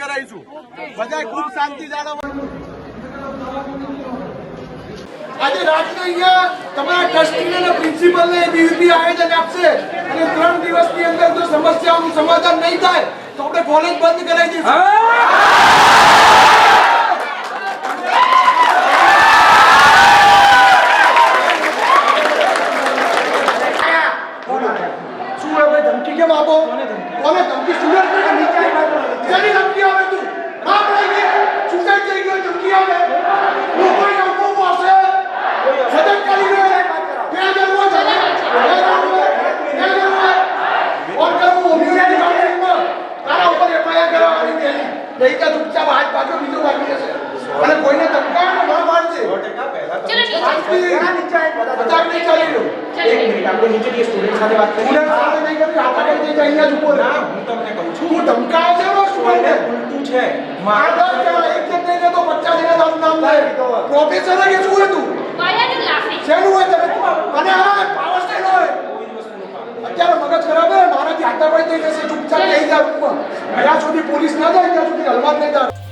કરાવીશું. બધાય ખૂબ શાંતિ આજે રાત્રે અહીંયા તમારા ટ્રસ્ટીને અને પ્રિન્સિપલને બીવીપી આયોજન આપશે. અને ત્રણ દિવસની અંદર જો સમસ્યાઓનું સમાધાન નહીં થાય તો આપણે કોલેજ બંધ કરાવી દઈશું. ધમકી કેમ આપો? કોને ધમકી? સુરત નીચે જેની ધમકી આવે તું બાપ રહી ગઈ સુસાઇડ થઈ ગયો ધમકી આવે લોકોને અફવાઓ હશે સદન કરી ગયો ત્યાં જવું છે ત્યાં જવું છે ત્યાં જવું છે ઓર કરું ઓમિયોની કાઉન્સિલિંગમાં તારા ઉપર એફઆઈઆર કરવાની તો ચૂપચાપ હાથ પાછો બીજો બાકી જશે અને કોઈને ધમકાવે ન મારજે મજાક નહીં ચાલી રહ્યો. એક મિનિટ આપણે નીચે સ્ટુડન્ટ સાથે વાત કરીએ. સ્ટુડન્ટ સાથે નહીં કરી હાથા કરી અહીંયા જ ઊભો ના હું તમને કહું છું. તું ધમકાવે છે નો સ્ટુડન્ટ ઉલટું છે મારા એક નહીં લેતો પચાસ જણા તારું નામ લે. પ્રોફેસર કે શું હોય તું? શેનું હોય તમે અને હા પાવર સ્ટેન હોય. અત્યારે મગજ ખરાબ હે મારાથી હાથા થઈ જશે ચૂપચાપ પોલીસ ના રૂમમાં いや、待ってた。